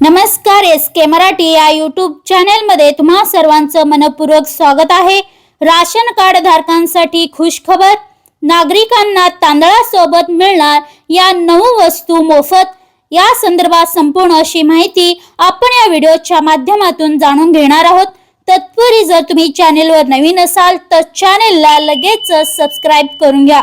नमस्कार एस के मराठी या यूट्यूब चॅनेलमध्ये तुम्हा सर्वांचं मनपूर्वक स्वागत आहे. राशन कार्ड धारकांसाठी खुश खबर नागरिकांना तांदळासोबत मिळणार या नऊ वस्तू मोफत. या संदर्भात संपूर्ण अशी माहिती आपण या व्हिडिओच्या माध्यमातून जाणून घेणार आहोत. तत्पूर्वी जर तुम्ही चॅनेलवर नवीन असाल तर चॅनेलला लगेच सबस्क्राईब करून घ्या.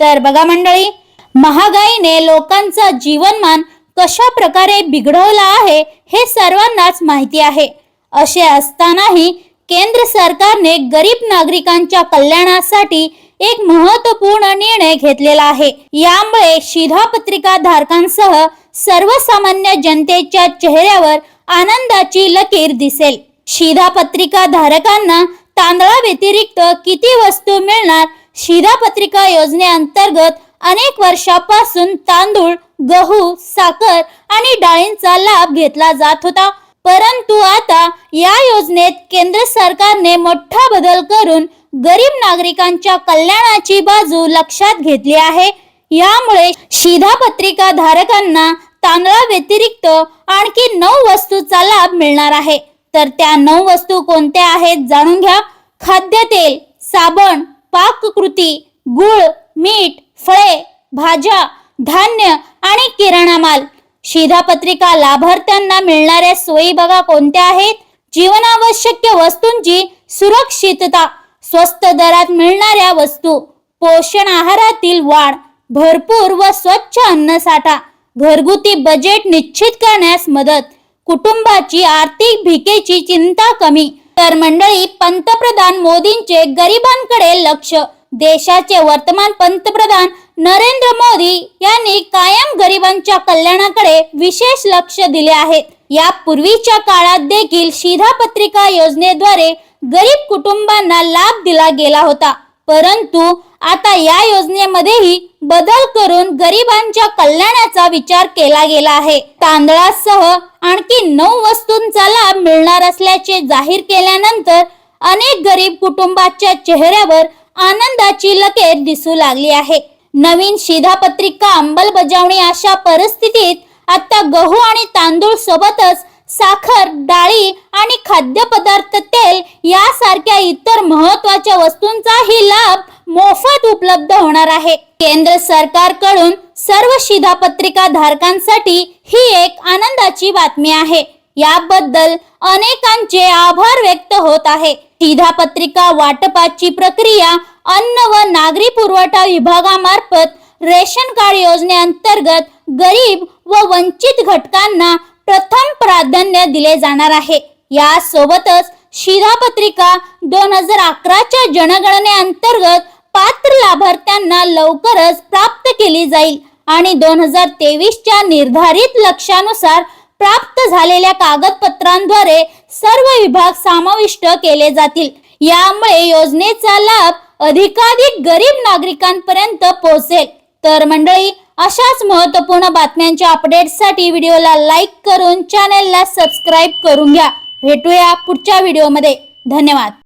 तर बघा मंडळी महागाईने लोकांचा जीवनमान कशा प्रकारे बिघडवला आहे हे सर्वांनाच माहिती आहे. असे असतानाही केंद्र सरकारने गरीब नागरिकांच्या कल्याणासाठी एक महत्त्वपूर्ण निर्णय घेतलेला आहे. यामुळे शिधापत्रिका धारकांसह सर्वसामान्य जनतेच्या चेहऱ्यावर आनंदाची लकीर दिसेल. शिधापत्रिका धारकांना तांदळा व्यतिरिक्त किती वस्तू मिळणार? शिधापत्रिका योजनेअंतर्गत अनेक वर्षापासून तांदूळ गहू साखर आणि डाळींचा लाभ घेतला जात होता. परंतु आता या योजनेत केंद्र सरकारने मोठा बदल करून गरीब नागरिकांच्या कल्याणाची बाजू लक्षात घेतली आहे. यामुळे शिधापत्रिका धारकांना तांदळा व्यतिरिक्त आणखी नऊ वस्तूचा लाभ मिळणार आहे. तर त्या नऊ वस्तू कोणत्या आहेत जाणून घ्या. खाद्यतेल साबण पाककृती गुळ मीठ फळे भाज्या धान्य आणि किराणा माल. शिधापत्रिका लाभार्थ्यांना मिळणाऱ्या सोयी बघा कोणत्या आहेत? जीवनावश्यक वस्तूंची सुरक्षितता स्वस्त दरात मिळणाऱ्या वस्तू पोषण आहारातील वाढ भरपूर व स्वच्छ अन्नसाठा घरगुती बजेट निश्चित करण्यास मदत कुटुंबाची आर्थिक भिकेची चिंता कमी. तर मंडळी पंतप्रधान मोदींचे गरिबांकडे लक्ष देशाचे वर्तमान पंतप्रधान नरेंद्र मोदी यांनी कायम गरिबांच्या कल्याणाकडे विशेष लक्ष दिले आहे. या पूर्वीच्या काळात देखील शिधापत्रिका योजनेद्वारे गरीब कुटुंबांना लाभ दिला गेला होता. परंतु आता या योजनेमध्येही बदल करून गरिबांच्या कल्याणाचा विचार केला गेला आहे. तांदळासह आणखी नऊ वस्तूंचा लाभ मिळणार असल्याचे जाहीर केल्यानंतर अनेक गरीब कुटुंबाच्या चेहऱ्यावर आनंदाची लकेर दिसू लागली आहे. नवीन शिधापत्रिका अंमलबजावणी अशा परिस्थितीत आता गहू आणि तांदूळ सोबतच साखर डाळी आणि खाद्यपदार्थ तेल यासारख्या इतर महत्त्वाच्या वस्तूंचाही लाभ मोफत उपलब्ध होणार आहे. केंद्र सरकारकडून सर्व शिधापत्रिका धारकांसाठी ही एक आनंदाची बातमी आहे. याबद्दल अनेकांचे आभार व्यक्त होत आहे. शिधापत्रिका वाटपाची प्रक्रिया अन्न व नागरी पुरवठा विभागामार्फत रेशन कार्ड योजनेअंतर्गत गरीब व वंचित घटकांना प्रथम प्राधान्य दिले जाणार आहे. यासोबतच शिधापत्रिका दोन हजार अकराच्या जनगणनेअंतर्गत पात्र लाभार्थ्यांना लवकरच प्राप्त केली जाईल आणि दोन हजार तेवीसच्या निर्धारित लक्ष्यानुसार प्राप्त झालेल्या कागदपत्रांद्वारे सर्व विभाग समाविष्ट केले जातील. यामुळे योजनेचा लाभ अधिकाधिक गरीब नागरिकांपर्यंत पोहोचेल. तर मंडळी अशाच महत्त्वपूर्ण बातम्यांच्या अपडेट्ससाठी व्हिडिओला लाईक करून चॅनेलला सबस्क्राईब करून घ्या. भेटूया पुढच्या व्हिडिओमध्ये. धन्यवाद.